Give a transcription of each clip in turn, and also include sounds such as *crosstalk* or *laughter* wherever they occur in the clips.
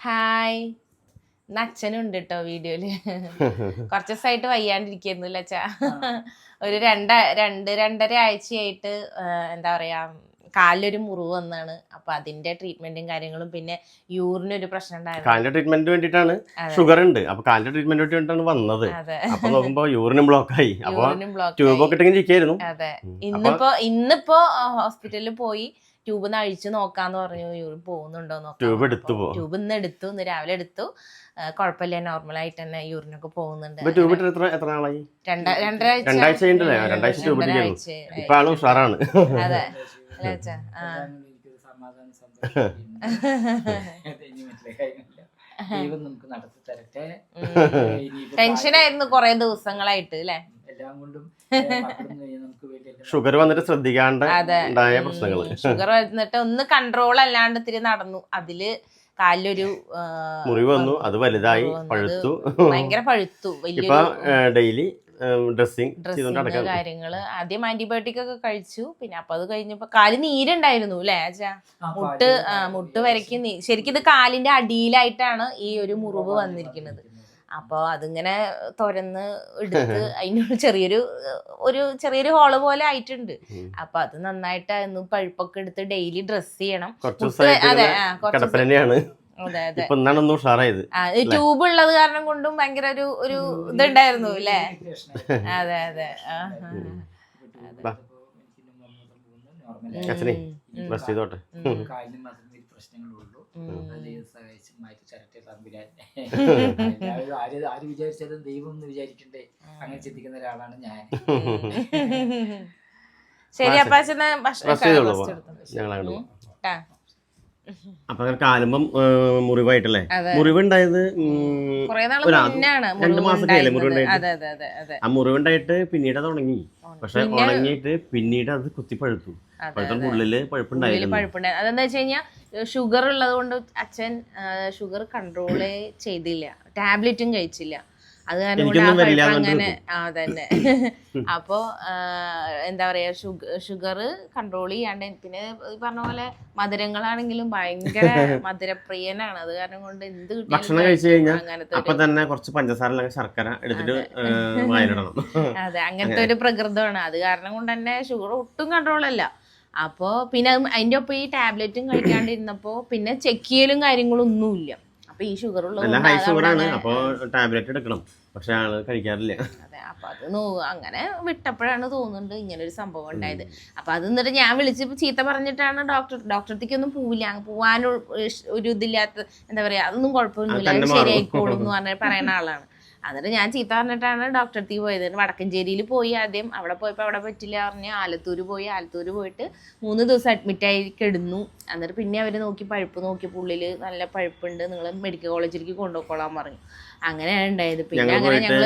Hi. ഇന്ന് അച്ഛനുണ്ട് കേട്ടോ വീഡിയോയിൽ. *laughs* കുറച്ച് ദിവസമായിട്ട് വയ്യാണ്ടിരിക്കുന്നു അച്ഛാ? ഒരു രണ്ട രണ്ട് രണ്ടര ആഴ്ചയായിട്ട് എന്താ പറയാ കാലിലൊരു മുറിവ് വന്നാണ്. അപ്പൊ അതിന്റെ ട്രീറ്റ്മെന്റും കാര്യങ്ങളും പിന്നെ യൂറിന് ഒരു പ്രശ്നം ഉണ്ടായിരുന്നു കാലിന്റെ ട്രീറ്റ്മെന്റ് വേണ്ടിയിട്ടാണ് ഷുഗർ ഉണ്ട്. അപ്പൊ കാലിന്റെ ട്രീറ്റ്മെന്റ് വേണ്ടിയിട്ടാണ് വന്നത്. അപ്പൊ നോക്കുമ്പോ യൂറിനും ബ്ലോക്ക് ആയി. ട്യൂബ് ഒക്കെ ഇരിക്കായിരുന്നു. അതെ. ഇന്നിപ്പോ ഇന്നിപ്പോ ഹോസ്പിറ്റലിൽ പോയി ട്യൂബ് ഒന്ന് അഴിച്ചു നോക്കാന്ന് പറഞ്ഞു യൂറിൻ പോകുന്നുണ്ടോ ട്യൂബ് എടുത്തു പോ. ട്യൂബ് ഇന്ന് എടുത്തു ഇന്ന് രാവിലെ എടുത്തു. കുഴപ്പമില്ല നോർമൽ ആയിട്ട് തന്നെ യൂറിനൊക്കെ പോകുന്നുണ്ട്. ട്യൂബ് എത്ര എത്ര നാളായി? രണ്ടാഴ്ച ടെൻഷനായിരുന്നു രണ്ടാഴ്ച ഇപ്പൊ ആൾ ഉഷാറാണ്. അതെ. കൊറേ *laughs* ദിവസങ്ങളായിട്ട് അല്ലേ? എല്ലാം കൊണ്ടും *laughs* ഏ, മക്കളും കഴിഞ്ഞ് നമുക്ക് വേണ്ടി ഷുഗർ വന്നിട്ട് ശ്രദ്ധിക്കാണ്ട് അതെ. ഉണ്ടായ പ്രശ്നങ്ങൾ. ഷുഗർ വന്നിട്ട് ഒന്ന് കൺട്രോൾ അല്ലാണ്ട് ഇത്തിരി നടന്നു. അതിൽ കാലിലൊരു മുറിവ് വന്നു. അത് വലുതായി പഴുത്തു. ഭയങ്കര പഴുത്തു. ഇപ്പൊ ഡെയിലി ഡ്രസ്സിംഗ് ഡ്രസ്സിങ് കാര്യങ്ങൾ. ആദ്യം ആന്റിബയോട്ടിക് ഒക്കെ കഴിച്ചു. പിന്നെ അപ്പൊ അത് കഴിഞ്ഞപ്പോ കാൽ നീരുണ്ടായിരുന്നു അല്ലേ അച്ഛാ? മുട്ട് മുട്ട് വരയ്ക്ക് ശരിക്കും ഇത് കാലിന്റെ അടിയിലായിട്ടാണ് ഈ ഒരു മുറിവ് വന്നിരിക്കുന്നത്. അപ്പോൾ അതിങ്ങനെ തുരന്ന് *laughs* എടുത്ത് അതിനൊരു ചെറിയൊരു ഒരു ചെറിയൊരു ഹോൾ പോലെ ആയിട്ടുണ്ട്. അപ്പൊ അത് നന്നായിട്ട് ഒന്ന് പഴുപ്പൊക്കെ എടുത്ത് ഡെയിലി ഡ്രസ് ചെയ്യണം. അതെ ട്യൂബ് ഉള്ളത് കാരണം കൊണ്ടും ഭയങ്കര ഒരു ഒരു ഇതുണ്ടായിരുന്നു അല്ലേ? അതെ അതെ. ചെയ്തോട്ടെ. പ്രശ്നങ്ങളുള്ളൂ. അത് ദൈവം സഹായിച്ച് മാറ്റി ചരട്ടെ തമ്പുരാൻ എല്ലാവരും *laughs* ആര് ആര് വിചാരിച്ചാലും ദൈവം എന്ന് വിചാരിക്കണ്ടേ? അങ്ങനെ ചിന്തിക്കുന്ന ഒരാളാണ് ഞാൻ. *laughs* ശരി അപ്പൊ. അങ്ങനെ കാലുമ്പം മുറിവായിട്ടല്ലേ. മുറിവുണ്ടായത് രണ്ടു ആയില്ലേ മുറിവുണ്ടായിട്ട്? അതെ അതെ അതെ അതെ. ആ മുറിവുണ്ടായിട്ട് പിന്നീട് അത് ഉണങ്ങി. പക്ഷെ ഉണങ്ങിയിട്ട് പിന്നീട് അത് കുത്തിപ്പഴുത്തു. പഴുത്ത ഉള്ളിൽ പഴുപ്പുണ്ടായിരുന്നു പഴുപ്പുണ്ടായിരുന്നു അതെന്താ വെച്ച് കഴിഞ്ഞാൽ ഷുഗർ ഉള്ളത് കൊണ്ട് അച്ഛൻ ഷുഗർ കൺട്രോൾ ചെയ്തില്ല. ടാബ്ലറ്റും കഴിച്ചില്ല. അത് കാരണം അങ്ങനെ ആ തന്നെ *laughs* അപ്പോ എന്താ പറയാ ഷുഗർ കൺട്രോൾ ചെയ്യാണ്ട് പിന്നെ പറഞ്ഞ പോലെ മധുരങ്ങളാണെങ്കിലും ഭയങ്കര *laughs* മധുരപ്രിയനാണ്. അത് കാരണം കൊണ്ട് എന്ത് ഭക്ഷണം കഴിച്ചു കഴിഞ്ഞാൽ അപ്പൊ തന്നെ കുറച്ച് പഞ്ചസാര ശർക്കര എടുത്തിട്ട് അതെ. *laughs* അങ്ങനത്തെ ഒരു പ്രകൃതമാണ്. അത് കാരണം കൊണ്ട് തന്നെ ഷുഗർ ഒട്ടും കൺട്രോൾ അല്ല. അപ്പോൾ പിന്നെ അത് അതിന്റെ ഒപ്പം ഈ ടാബ്ലറ്റും കഴിക്കാണ്ടിരുന്നപ്പോൾ പിന്നെ ചെക്ക് ചെയ്യലും കാര്യങ്ങളും ഒന്നുമില്ല അപ്പൊ ഈ ഷുഗർ ഉള്ളത് അങ്ങനെ- ടാബ്ലറ്റ് എടുക്കണം. പക്ഷെ ആൾ കഴിക്കാറില്ല. അതെ അപ്പൊ അത് നോ- അങ്ങനെ വിട്ടപ്പോഴാണ് തോന്നുന്നുണ്ട് ഇങ്ങനെ ഒരു സംഭവം ഉണ്ടായത്. അപ്പൊ അത് എന്നിട്ട് ഞാൻ വിളിച്ച് ചീത്ത പറഞ്ഞിട്ടാണ് ഡോക്ടർ ഡോക്ടറത്തേക്ക് ഒന്നും പോവില്ല. പോവാൻ ഒരു ഇതില്ലാത്ത എന്താ പറയാ അതൊന്നും കുഴപ്പമൊന്നുമില്ല. ശരിയായിക്കോളും എന്ന് പറഞ്ഞ പറയുന്ന ആളാണ്. എന്നിട്ട് ഞാൻ ചീത്ത പറഞ്ഞിട്ടാണ് ഡോക്ടർ അടുത്തേക്ക് പോയത്. വടക്കഞ്ചേരിയിൽ പോയി ആദ്യം. അവിടെ പോയപ്പോൾ അവിടെ പറ്റില്ല പറഞ്ഞ് ആലത്തൂർ പോയി. ആലത്തൂർ പോയിട്ട് മൂന്ന് ദിവസം അഡ്മിറ്റ് ആയി കിടന്നു. എന്നിട്ട് പിന്നെ അവർ നോക്കി പഴുപ്പ് നോക്കിയപ്പോൾ ഉള്ളിൽ നല്ല പഴുപ്പുണ്ട്. നിങ്ങൾ മെഡിക്കൽ കോളേജിലേക്ക് കൊണ്ടുപോയിക്കോളാൻ പറഞ്ഞു. അങ്ങനെയാണ് ഉണ്ടായത്. പിന്നെ അങ്ങനെ ഞങ്ങൾ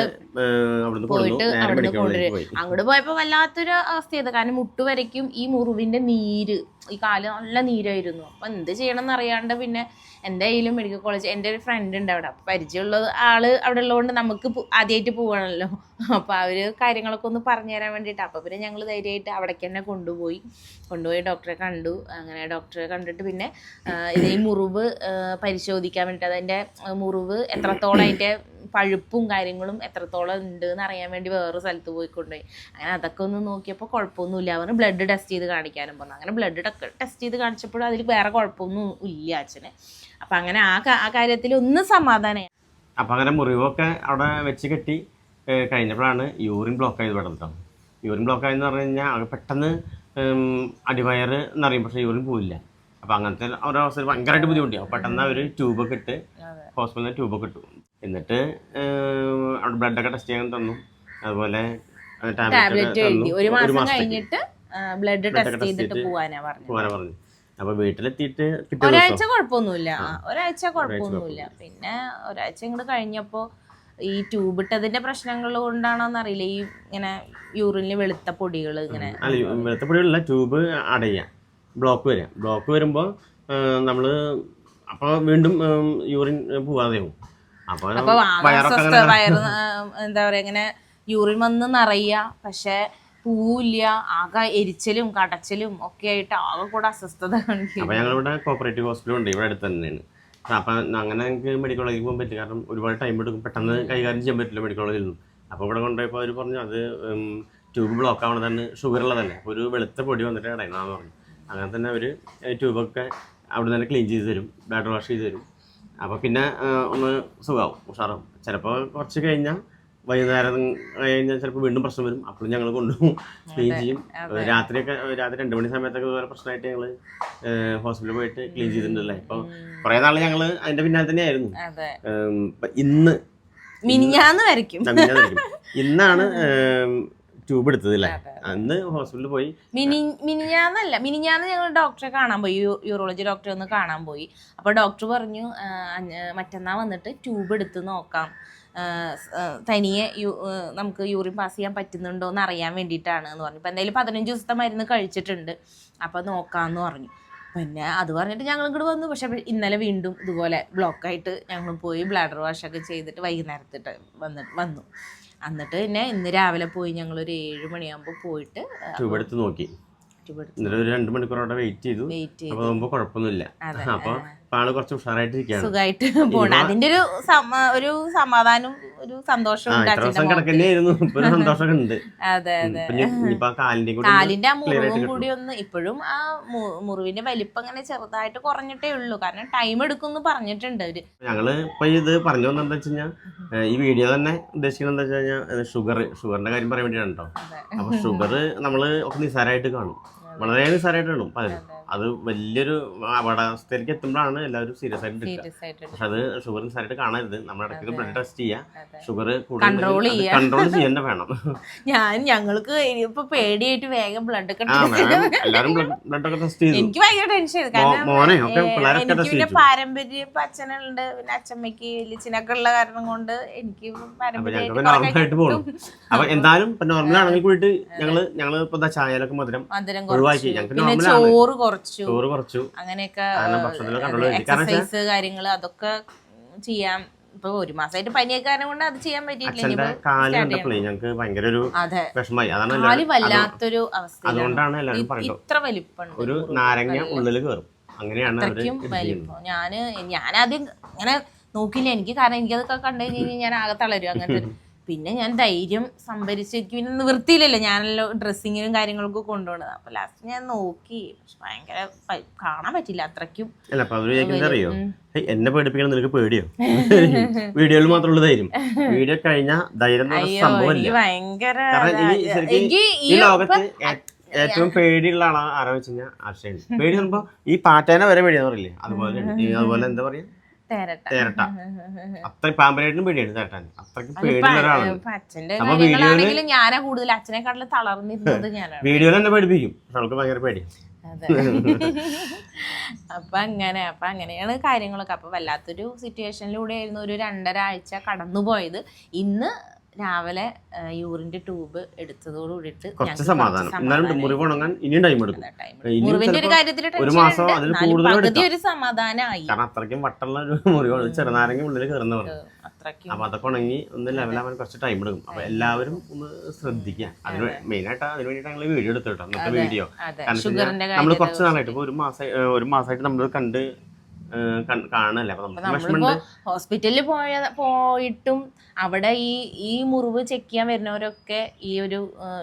പോയിട്ട് അവിടുന്ന് മെഡിക്കൽ അങ്ങോട്ട് പോയപ്പോ വല്ലാത്തൊരു അവസ്ഥയത് കാരണം മുട്ടു വരയ്ക്കും ഈ മുറിവിന്റെ നീര് ഈ കാൽ നല്ല നീരായിരുന്നു. അപ്പൊ എന്ത് ചെയ്യണം എന്നറിയാണ്ട് പിന്നെ എന്റെ കയ്യിലും മെഡിക്കൽ കോളേജ് എന്റെ ഒരു ഫ്രണ്ട് ഉണ്ട് അവിടെ. അപ്പൊ പരിചയമുള്ള ആൾ അവിടെ ഉള്ളതുകൊണ്ട് നമുക്ക് ആദ്യമായിട്ട് പോവാണല്ലോ. അപ്പൊ അവർ കാര്യങ്ങളൊക്കെ ഒന്ന് പറഞ്ഞു തരാൻ വേണ്ടിട്ട് അപ്പൊ പിന്നെ ഞങ്ങൾ ധൈര്യമായിട്ട് അവിടേക്ക് തന്നെ കൊണ്ടുപോയി. കൊണ്ടുപോയി ഡോക്ടറെ കണ്ടു. അങ്ങനെ ഡോക്ടറെ കണ്ടിട്ട് പിന്നെ ഇതേ ഈ മുറിവ് പരിശോധിക്കാൻ വേണ്ടിട്ട് അതിന്റെ മുറിവ് എത്രത്തോളം അതിന്റെ പഴുപ്പും കാര്യങ്ങളും എത്രത്തോളം ഉണ്ട് എന്ന് അറിയാൻ വേണ്ടി വേറെ സ്ഥലത്ത് പോയി കൊണ്ടുപോയി അങ്ങനെ അതൊക്കെ ഒന്ന് നോക്കിയപ്പോൾ കുഴപ്പമൊന്നുമില്ല. അവർ ബ്ലഡ് ടെസ്റ്റ് ചെയ്ത് കാണിക്കാനും പറഞ്ഞു. അങ്ങനെ ബ്ലഡ് ടെസ്റ്റ് ചെയ്ത് കാണിച്ചപ്പോഴും അതിൽ വേറെ കുഴപ്പമൊന്നും ഇല്ല അച്ഛന്. അപ്പം അങ്ങനെ ആ ആ കാര്യത്തിൽ ഒന്ന് സമാധാനമായി അപ്പൊ അങ്ങനെ മുറിവൊക്കെ അവിടെ വെച്ച് കെട്ടി കഴിഞ്ഞപ്പോഴാണ് യൂറിൻ ബ്ലോക്ക് ആയത് പെട്ടെന്ന് യൂറിൻ ബ്ലോക്ക് ആയെന്ന് പറഞ്ഞു കഴിഞ്ഞാൽ അത് പെട്ടെന്ന് അടിവയറ് എന്നറിയും പക്ഷെ യൂറിൻ പോയില്ല അപ്പൊ അങ്ങനത്തെ ഒരവസ്ഥ ഭയങ്കരമായിട്ട് ബുദ്ധിമുട്ടിയാണ് പെട്ടെന്ന് അവർ ട്യൂബൊക്കെ ഇട്ട് ഹോസ്പിറ്റലിൽ ട്യൂബൊക്കെ ഇട്ടു. എന്നിട്ട് അവിടെ ബ്ലഡൊക്കെ ടെസ്റ്റ് ചെയ്യാൻ തന്നു. അതുപോലെ ടാബ്ലറ്റ് എഴുതി. ഒരു മാസം കഴിഞ്ഞിട്ട് ബ്ലഡ് ടെസ്റ്റ് ചെയ്തിട്ട് പോവാനാ പറഞ്ഞു അപ്പൊ വീട്ടിലെത്തിയിട്ട് ഒരാഴ്ച കുഴപ്പമൊന്നുമില്ല. ഒരാഴ്ച കുഴപ്പമൊന്നുമില്ല. പിന്നെ ഒരാഴ്ച ഇങ്ങോട്ട് കഴിഞ്ഞപ്പോ ഈ ട്യൂബ് ഇട്ടതിന്റെ പ്രശ്നങ്ങൾ കൊണ്ടാണോന്ന് അറിയില്ല. ഈ ഇങ്ങനെ യൂറിനിൽ വെളുത്ത പൊടികൾ ഇങ്ങനെ വെളുത്ത പൊടിയുള്ള ട്യൂബ് അടയാ. ബ്ലോക്ക് വരിക. ബ്ലോക്ക് വരുമ്പോൾ നമ്മൾ അപ്പോൾ വീണ്ടും യൂറിൻ പോവാതെയാവും. അപ്പോൾ അപ്പൊ വയറൊക്കെ വയറ് എന്താ പറയാ ഇങ്ങനെ യൂറിൻ വന്ന് നിറയുക പക്ഷെ പൂവില്ല ആകെ എരിച്ചലും കടച്ചലും ഒക്കെ ആയിട്ട് ആകെ കൂടെ അസ്വസ്ഥത ഞങ്ങളിവിടെ കോപ്പറേറ്റീവ് ഹോസ്പിറ്റൽ ഉണ്ട് ഇവിടെ അടുത്ത് തന്നെയാണ്. അപ്പൊ അങ്ങനെ എനിക്ക് മെഡിക്കൽ കോളേജിൽ പോകാൻ പറ്റും കാരണം ഒരുപാട് ടൈം എടുക്കും. പെട്ടെന്ന് കൈകാര്യം ചെയ്യാൻ പറ്റില്ല മെഡിക്കൽ കോളേജിൽ നിന്നും. അപ്പോൾ ഇവിടെ കൊണ്ടുപോയപ്പോൾ അവർ പറഞ്ഞു അത് ട്യൂബ് ബ്ലോക്ക് ആവണതാണ് ഷുഗർ ഉള്ളതല്ലേ അപ്പോൾ ഒരു വെളുത്ത പൊടി വന്നിട്ട് ഇടയണമെന്ന് പറഞ്ഞു. അങ്ങനെ തന്നെ അവർ ട്യൂബൊക്കെ അവിടെ തന്നെ ക്ലീൻ ചെയ്ത് തരും ബാഡ് വാഷ് ചെയ്ത് തരും. അപ്പോൾ പിന്നെ ഒന്ന് സുഖമാവും ഉഷാറാവും. ചിലപ്പോൾ കുറച്ച് കഴിഞ്ഞാൽ വൈകുന്നേരം കഴിഞ്ഞാൽ ചിലപ്പോൾ വീണ്ടും പ്രശ്നം വരും. അപ്പോഴും ഞങ്ങൾ കൊണ്ടുപോകും. ക്ലീൻ ചെയ്യും. രാത്രിയൊക്കെ രാത്രി രണ്ട് മണി സമയത്തൊക്കെ ഇതുപോലെ പ്രശ്നമായിട്ട് ഞങ്ങൾ ഹോസ്പിറ്റലിൽ പോയിട്ട് ക്ലീൻ ചെയ്തിട്ടുണ്ടല്ലേ? ഇപ്പൊ കുറേ നാൾ ഞങ്ങൾ അതിന്റെ പിന്നാലെ തന്നെയായിരുന്നു. ഇന്ന് മിനിഞ്ഞാന്ന് വരയ്ക്കും. ഇന്നാണ് *laughs* ട്യൂബ് എടുത്തത് അല്ലേ അന്ന് ഹോസ്പിറ്റലിൽ പോയി. മിനി മിനിഞ്ഞാന്നല്ല മിനിഞ്ഞാന്ന് ഞങ്ങൾ ഡോക്ടറെ കാണാൻ പോയി. യൂറോളജി ഡോക്ടറെ ഒന്ന് കാണാൻ പോയി. അപ്പൊ ഡോക്ടർ പറഞ്ഞു മറ്റന്നാ വന്നിട്ട് ട്യൂബ് എടുത്ത് നോക്കാം. തനിയെ നമുക്ക് യൂറിൻ പാസ് ചെയ്യാൻ പറ്റുന്നുണ്ടോ എന്ന് അറിയാൻ വേണ്ടിയിട്ടാണ് എന്ന് പറഞ്ഞു. ഇപ്പം എന്തായാലും പതിനഞ്ച് ദിവസത്തെ മരുന്ന് കഴിച്ചിട്ടുണ്ട്. അപ്പോൾ നോക്കാമെന്ന് പറഞ്ഞു. പിന്നെ അത് പറഞ്ഞിട്ട് ഞങ്ങൾ ഇങ്ങോട്ട് വന്നു. പക്ഷെ ഇന്നലെ വീണ്ടും ഇതുപോലെ ബ്ലോക്കായിട്ട് ഞങ്ങൾ പോയി ബ്ലാഡർ വാഷൊക്കെ ഒക്കെ ചെയ്തിട്ട് വൈകുന്നേരത്തിട്ട് വന്നിട്ട് വന്നു. എന്നിട്ട് പിന്നെ ഇന്ന് രാവിലെ പോയി ഞങ്ങൾ ഒരു ഏഴ് മണിയാകുമ്പോൾ പോയിട്ട് എടുത്ത് നോക്കി. ഇന്നലെ ഒരു രണ്ട് മണിക്കൂർ അവിടെ വെയിറ്റ് ചെയ്തു. വെയിറ്റ് ചെയ്തു. കുഴപ്പമൊന്നുമില്ല. അപ്പൊ ആൾ കുറച്ച് ഉഷാറായിട്ടിരിക്കുകയാണ്. സുഖമായിട്ട് പോണം. അതിന്റെ ഒരു ഒരു സമാധാനം ഒരു സന്തോഷവും ഉണ്ട് ഇത്ര ദിവസം മുഖത്ത്. കിടക്കന്നെയായിരുന്നു ഇപ്പൊ ഒരു സന്തോഷമൊക്കെ ഉണ്ട് അതെ. അതെ ഇനി- ഇനിയിപ്പൊ ആ കാലിന്റെ കൂടി കാലിന്റെ ആ clear ആയിട്ട് മുറിവും കൂടി ഒന്ന് ഇപ്പോഴും ആ മു- മുറിവിന്റെ വലിപ്പം അങ്ങനെ ചെറുതായിട്ട് കുറഞ്ഞിട്ടേ ഉള്ളൂ. കാരണം ടൈം എടുക്കും എന്ന് പറഞ്ഞിട്ടുണ്ട് അവർ. ഞങ്ങൾ ഇപ്പൊ ഇത് പറഞ്ഞു വന്നത് എന്താ വെച്ച് കഴിഞ്ഞാൽ ഈ വീഡിയോ തന്നെ ഉദ്ദേശിക്കുന്നത് എന്താ വെച്ച് കഴിഞ്ഞാൽ ഷുഗർ ഷുഗറിന്റെ കാര്യം പറയാൻ വേണ്ടിയാണ് കേട്ടോ അതെ. അപ്പൊ ഷുഗർ നമ്മൾ ഒക്കെ നിസ്സാരമായിട്ട് കാണും. വളരെ നിസ്സാരമായിട്ട് കാണും. പലരും അത് വലിയൊരു അപകടാവസ്ഥയിലേക്ക് എത്തുമ്പോഴാണ് എല്ലാവരും സീരിയസ് ആയിട്ട് എടുക്കുക പക്ഷെ അത് ഷുഗർ നിസ്സാരമായിട്ട് കാണരുത്. നമ്മുടെ ഇടയ്ക്ക് ബ്ലഡ് ടെസ്റ്റ് ചെയ്യുക ഷുഗർ കൺട്രോൾ. കൺട്രോൾ ചെയ്യാൻ വേണം. *laughs* ഞാൻ ഞങ്ങൾക്ക് ഇപ്പൊ പേടിയായിട്ട് വേഗം ബ്ലഡ് ഒക്കെ എല്ലാവരും ബ്ലഡ് ഒക്കെ ടെസ്റ്റ് ചെയ്തു. എനിക്ക് ഭയങ്കര ടെൻഷൻ മോനെ ഒക്കെ പിള്ളേരൊക്കെ ടെസ്റ്റ് ചെയ്തു പാരമ്പര്യം ഇപ്പൊ അച്ഛനുണ്ട്. പിന്നെ അച്ഛമ്മയ്ക്ക് വലിയച്ഛനൊക്കെ ഉള്ള കാരണം കൊണ്ട് എനിക്ക് ഞങ്ങൾക്ക് നോർമലായിട്ട് പോകണം അപ്പൊ എന്തായാലും നോർമൽ ആണെങ്കിൽ കൂടിയിട്ട് ഞങ്ങൾ ഞങ്ങൾ ഇപ്പൊ ചായയിലൊക്കെ മധുരം ഒഴിവാക്കി. ഞങ്ങൾക്ക് ആണ്. ചോറ് കുറച്ച് കുറച്ചു. അങ്ങനെയൊക്കെ എക്സസൈസ് കാര്യങ്ങൾ അതൊക്കെ ചെയ്യാം. ഇപ്പൊ ഒരു മാസമായിട്ട് പനിയൊക്കെ കാരണം കൊണ്ട് അത് ചെയ്യാൻ പറ്റിയിട്ടില്ല. ഞങ്ങൾക്ക് ഭയങ്കര ഒരു വിഷമായി കാൽ വല്ലാത്തൊരു അവസ്ഥ അതുകൊണ്ടാണ് എല്ലാവരും പറയുന്നത് ഇത്ര വലിപ്പമുണ്ട്. ഒരു. നാരങ്ങ ഉള്ളിൽ കയറും അങ്ങനെയാണ് അത്രയ്ക്കും വലിപ്പം. ഞാൻ ഞാനാദ്യം ഇങ്ങനെ നോക്കില്ല എനിക്ക് കാരണം എനിക്കതൊക്കെ കണ്ടു കഴിഞ്ഞാൽ ഞാൻ ആകെ തളരും അങ്ങനത്തെ പിന്നെ ഞാൻ ധൈര്യം സംഭരിച്ച് എനിക്ക് പിന്നെ നിവൃത്തിയില്ലല്ലോ. ഞാനല്ലോ ഡ്രസ്സിങ്ങിനും കാര്യങ്ങളൊക്കെ കൊണ്ടുപോകണത് അപ്പൊ ലാസ്റ്റ് ഞാൻ നോക്കി. പക്ഷെ ഭയങ്കര പ- കാണാൻ പറ്റില്ല അത്രയ്ക്കും. അല്ല അപ്പൊ അവർ ചോദിക്കുന്നത് അറിയോ "ഹേയ്, എന്നെ പേടിപ്പിക്കണം നിനക്ക് പേടിയോ? *laughs* വീഡിയോയിൽ മാത്രമുള്ള ധൈര്യം. വീഡിയോ കഴിഞ്ഞ ധൈര്യം എന്ന് പറഞ്ഞ അയ്യോ സംഭവമില്ല എനിക്ക് ഭയങ്കര കാരണം ഈ അതാ- ശരിക്കും എനിക്ക് ഈ ഈ ലോകത്ത് ഏ- ഏറ്റവും പേടിയുള്ള ആളാണ് ആരാ വെച്ച് കഴിഞ്ഞാൽ പേടി പറയുമ്പോ ഈ പാറ്റേനെ വരെ പേടിയാന്ന് പറയില്ലേ? അതുപോലെ അതുപോലെ എന്താ പറയാ? തേരട്ട. തേരട്ട. അത്ര പാമ്പനായിട്ടും പേടിയാണ് തേരട്ടാൻ അത്രയ്ക്ക് പേടിയുള്ള ഒരാളാണ്. അപ്പൊ ഞാനാ കൂടുതൽ അച്ഛനെക്കാട്ടിലും തളർന്നിരുന്നത് ഞാനാണ്. വീഡിയോയിൽ എന്നെ പേടിപ്പിക്കും. പക്ഷെ അവൾക്ക് ഭയങ്കര പേടി അതെ. അപ്പൊ അങ്ങനെ അപ്പൊ അങ്ങനെയാണ് കാര്യങ്ങളൊക്കെ. അപ്പൊ വല്ലാത്തൊരു സിറ്റുവേഷനിലൂടെ ആയിരുന്നു ഒരു രണ്ടര ആഴ്ച കടന്നുപോയത്. ഇന്ന് രാവിലെ യൂറിന്റെ ട്യൂബ് എടുത്തതോട് കൂടിയിട്ട് കുറച്ച് സമാധാനം. എന്നാലും മുറിവ് ഉണങ്ങാൻ ഇനിയും ടൈം എടുക്കും. മുറിവിന്റെ ഒരു കാര്യത്തിൽ ഒരു മാസം അതിൽ ഒരു സമാധാനമായി. കാരണം അത്രയ്ക്കും വട്ടുള്ള ഒരു മുറിവ് ചെറുനാരങ്ങ ഉള്ളിൽ അത്രയ്ക്കും അപ്പൊ അതൊക്കെ ഉണങ്ങി ഒന്ന് ലെവലാവാൻ കുറച്ച് ടൈം എടുക്കും. അപ്പൊ എല്ലാവരും ഒന്ന് ശ്രദ്ധിക്കുക. അതിന് മെയിൻ ആയിട്ട് അതിന് വേണ്ടിയിട്ട് ഞങ്ങൾ വീഡിയോ എടുത്തിട്ടോ വീഡിയോ നമ്മൾ കുറച്ച് നാളായിട്ട് ഇപ്പൊ ഒരു മാസം ഒരു മാസമായിട്ട് നമ്മൾ കണ്ട് കാണല്ലേ? നമ്മളിപ്പോ ഹോസ്പിറ്റലിൽ പോയ പോയിട്ടും അവിടെ ഈ ഈ മുറിവ് ചെക്ക് ചെയ്യാൻ വരുന്നവരൊക്കെ ഈ ഒരു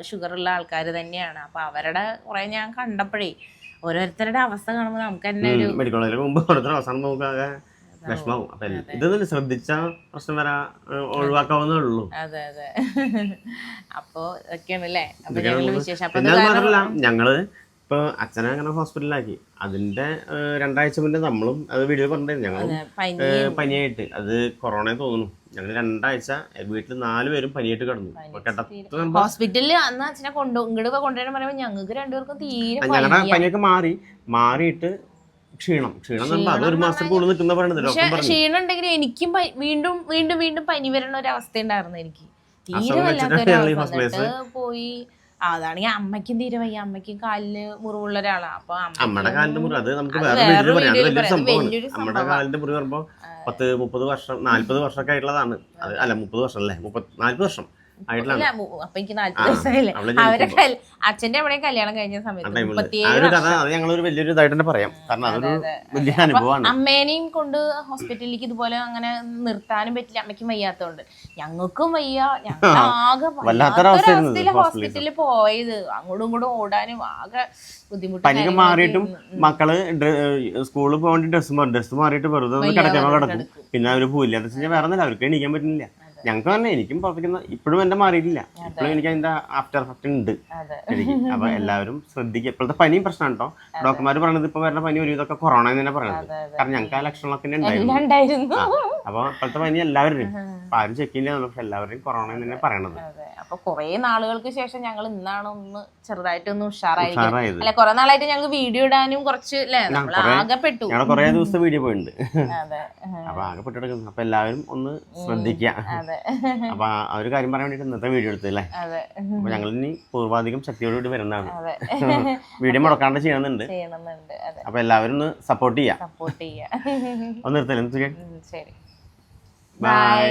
ഷുഗർ ഉള്ള ആൾക്കാർ തന്നെയാണ്. അപ്പൊ അവരുടെ കുറെ ഞാൻ കണ്ടപ്പോഴേ ഓരോരുത്തരുടെ അവസ്ഥ കാണുമ്പോൾ നമുക്ക് തന്നെ ഒരു മെഡിക്കൽ കോളേജിൽ മുമ്പ് ഓരോരുത്തർ അവസാനം നോക്കാതെ വിഷമാവും അപ്പൊ ഇതൊന്നും ശ്രദ്ധിച്ച പ്രശ്നം വരാ ഒഴിവാക്കാവുന്നേ ഉള്ളൂ. അതെ അതെ. അപ്പോ ഇതൊക്കെയാണ് അല്ലേ അപ്പൊ ഇതൊക്കെയാണ് ഞങ്ങൾ ഉള്ളത്. വിശേഷം അപ്പൊ പിന്നെ ഇത് അത് കാരണം- മാത്രമല്ല ഞങ്ങൾ ഇപ്പൊ അച്ഛനെ അങ്ങനെ ഹോസ്പിറ്റലിലാക്കി. അതിന്റെ രണ്ടാഴ്ച മുന്നേ നമ്മളും അത് വീഡിയോ പറഞ്ഞിട്ടുണ്ടായിരുന്നു ഞങ്ങൾ പനിയായിട്ട്. അത് കൊറോണ തോന്നുന്നു. ഞങ്ങൾ രണ്ടാഴ്ച വീട്ടിൽ നാല് പേരും പനിയായിട്ട് കിടന്നു. ഹോസ്പിറ്റലിൽ അന്ന് അച്ഛനെ കൊണ്ടു ഇങ്ങോട്ട് കൊണ്ടുവരാൻ പറയുമ്പോൾ ഞങ്ങൾക്ക് രണ്ടുപേർക്കും തീരെ ഞങ്ങളുടെ പനിയാ. പനിയൊക്കെ മാറി മാറിയിട്ട് ക്ഷീണം. ക്ഷീണം അത് ഒരു മാസത്തിൽ കൂടുതൽ നിൽക്കുന്ന പറഞ്ഞു. ക്ഷീണം ഉണ്ടെങ്കിൽ എനിക്കും വീണ്ടും വീണ്ടും വീണ്ടും പനി വരണ ഒരു അവസ്ഥ ഉണ്ടായിരുന്നു എനിക്ക്. തീരെ എന്നിട്ട് പോയി അതാണെങ്കിൽ അമ്മയ്ക്കും തീരെ വയ്യ അമ്മയ്ക്കും കാലിന് മുറിവുള്ള ഒരാളാണ് അപ്പൊ അമ്മയുടെ കാലിന്റെ അത് നമുക്ക് വേറെ പറയാം. അത് വലിയൊരു സംഭവമാണ്. കാലിന്റെ പത്ത് മുപ്പത് വർഷം നാല്പത് വർഷമൊക്കെ ആയിട്ടുള്ളതാണ്. അത് അല്ല മുപ്പത് വർഷം അല്ലേ? മുപ്പത് നാല്പത് വർഷം. അപ്പൊ എനിക്ക് നാല്പത് വയസ്സായില്ലേ അച്ഛന്റെ കല്യാണം കഴിഞ്ഞ സമയത്ത് മുപ്പത്തിയേഴ് വലിയൊരു ഇതായിട്ട് പറയാം. കാരണം അതൊരു വലിയ അനുഭവമാണ്. അമ്മേനെയും കൊണ്ട് ഹോസ്പിറ്റലിലേക്ക് ഇതുപോലെ അങ്ങനെ നിർത്താനും പറ്റില്ല. അമ്മയ്ക്കും വയ്യാത്തോണ്ട് ഞങ്ങൾക്കും വയ്യ. ഞങ്ങൾ ആകെ *laughs* ഹോസ്പിറ്റലിൽ. പോയത്. അങ്ങോട്ടും ഇങ്ങോട്ടും ഓടാനും ആകെ പനിക്ക് മാറിയിട്ടും മക്കൾ സ്കൂളിൽ പോകേണ്ടി ഡ്രസ്സ് ഡ്രസ്സ് മാറിയിട്ട് വെറുതെ ഒന്ന് കിടക്കുമ്പോൾ കിടക്കും. പിന്നെ അവർ പോയില്ല എന്ന് വെച്ചാൽ വേറെ ഒന്നുമില്ല. അവർക്ക് എണീക്കാൻ പറ്റുന്നില്ല. ഞങ്ങൾക്ക് തന്നെ എനിക്കും പുറത്തേക്കുന്ന ഇപ്പോഴും എന്റെ മാറിയിട്ടില്ല. ഇപ്പോഴും എനിക്ക് അതിന്റെ ആഫ്റ്റർ എഫക്റ്റ് ഉണ്ട്. ശരിക്കും. അപ്പൊ എല്ലാവരും ശ്രദ്ധിക്കുക ഇപ്പോഴത്തെ പനിയും പ്രശ്നമാണ് കേട്ടോ ഡോക്ടർമാർ പറയുന്നത് ഇപ്പൊ വരുന്ന പനി ഒരു ഇതൊക്കെ കൊറോണ എന്ന് തന്നെ പറയുന്നത് കാരണം ഞങ്ങൾക്ക് ആ ലക്ഷണങ്ങളൊക്കെ തന്നെ ഉണ്ടായിരുന്നു. അപ്പൊ ഇപ്പോഴത്തെ പനി എല്ലാവരും ആരും ചെക്ക് ചെയ്യുന്നില്ല പക്ഷെ എല്ലാവരും കൊറോണ എന്ന് തന്നെ പറയണത്. അപ്പൊ കൊറേ നാളുകൾക്ക് ശേഷം ഞങ്ങൾ ഇന്നാണ് ഒന്ന് ചെറുതായിട്ടൊന്ന് ഉഷാറായത്. അല്ല കൊറേ നാളായിട്ട് ഞങ്ങൾക്ക് വീഡിയോ ഇടാനും കുറച്ച് ആകെപ്പെട്ടു. ഞങ്ങൾ കുറെ ദിവസത്തെ വീഡിയോ പോയിട്ടുണ്ട്. അപ്പൊ ആകെപ്പെട്ടു അപ്പൊ എല്ലാവരും ഒന്ന് ശ്രദ്ധിക്കുക അപ്പൊ ആ ഒരു കാര്യം പറയാൻ വേണ്ടിട്ട് ഇന്നത്തെ വീഡിയോ എടുത്തല്ലേ അപ്പൊ ഞങ്ങൾ ഇനി പൂർവാധികം ശക്തിയോടുകൂടി വരുന്നതാണ്. *laughs* വീഡിയോ മുടക്കാണ്ട് ചെയ്യണമെന്നുണ്ട് അപ്പൊ എല്ലാവരും ഒന്ന് സപ്പോർട്ട് ചെയ്യാം. സപ്പോർട്ട് ചെയ്യാ. *laughs* ഒന്ന് നിർത്തല്ലേ ശരി. ബൈ